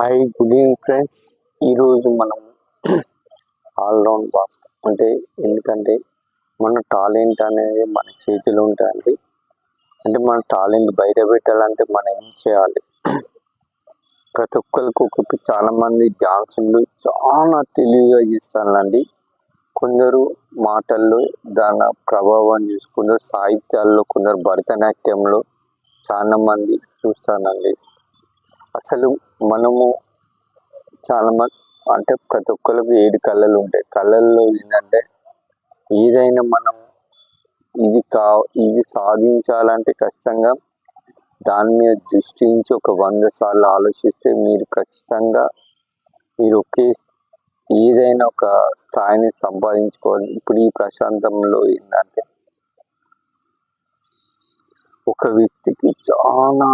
Hi good evening friends ఈరోజు మనం all round boss అంటే ఎందుకంటే మన టాలెంట్ అనేది మన చేతిలో ఉంటుంది అంటే మన టాలెంట్ బయట పెట్టాలంటే మనం ఏం చేయాలి? ప్రతి ఒక్కరికి ఒక్కొక్క చాలామంది డాన్సులు చాలా తెలివిగా చేస్తానండి కొందరు మాటల్లో దాని ప్రభావం చూసి కొందరు సాహిత్యాల్లో కొందరు భరతనాట్యంలో చాలా మంది చూస్తానండి అసలు మనము చాలా మంది అంటే ప్రతి ఒక్కరికి ఏడు కళలు ఉంటాయి. కళల్లో ఏంటంటే ఏదైనా మనం ఇది కా ఇది సాధించాలంటే ఖచ్చితంగా దాని మీద దృష్టి నుంచి ఒక వంద సార్లు ఆలోచిస్తే మీరు ఖచ్చితంగా మీరు ఒకే ఏదైనా ఒక స్థాయిని సంపాదించుకోవాలి. ఇప్పుడు ఈ ప్రశాంతంలో ఏంటంటే ఒక వ్యక్తికి చాలా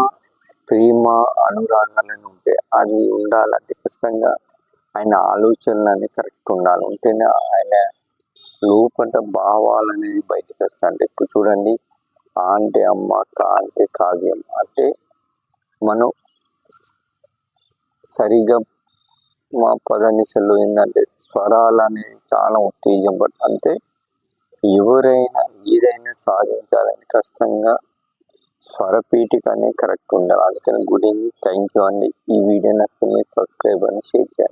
ప్రేమ అనురాగాలను ఉంటే అది ఉండాలంటే ఖచ్చితంగా ఆయన ఆలోచనలు కరెక్ట్ ఉండాలి. ఉంటేనే ఆయన లోపల భావాలు అనేది బయటకు వస్తాయంటే ఇప్పుడు చూడండి ఆ అంటే అమ్మ కా అంటే కావ్యం. అంటే మనం సరిగా మా పదనిసలు ఏంటంటే స్వరాలు అనేది చాలా ఉత్తేజం అంటే ఎవరైనా ఏదైనా సాధించాలని కష్టంగా స్వరపీఠిక అనేది కరెక్ట్ ఉండాలి. అందుకని గుడ్ ఈవినింగ్. థ్యాంక్ యూ అండి. ఈ వీడియో నచ్చితే మీరు సబ్స్క్రైబ్ అని షేర్ చేయండి.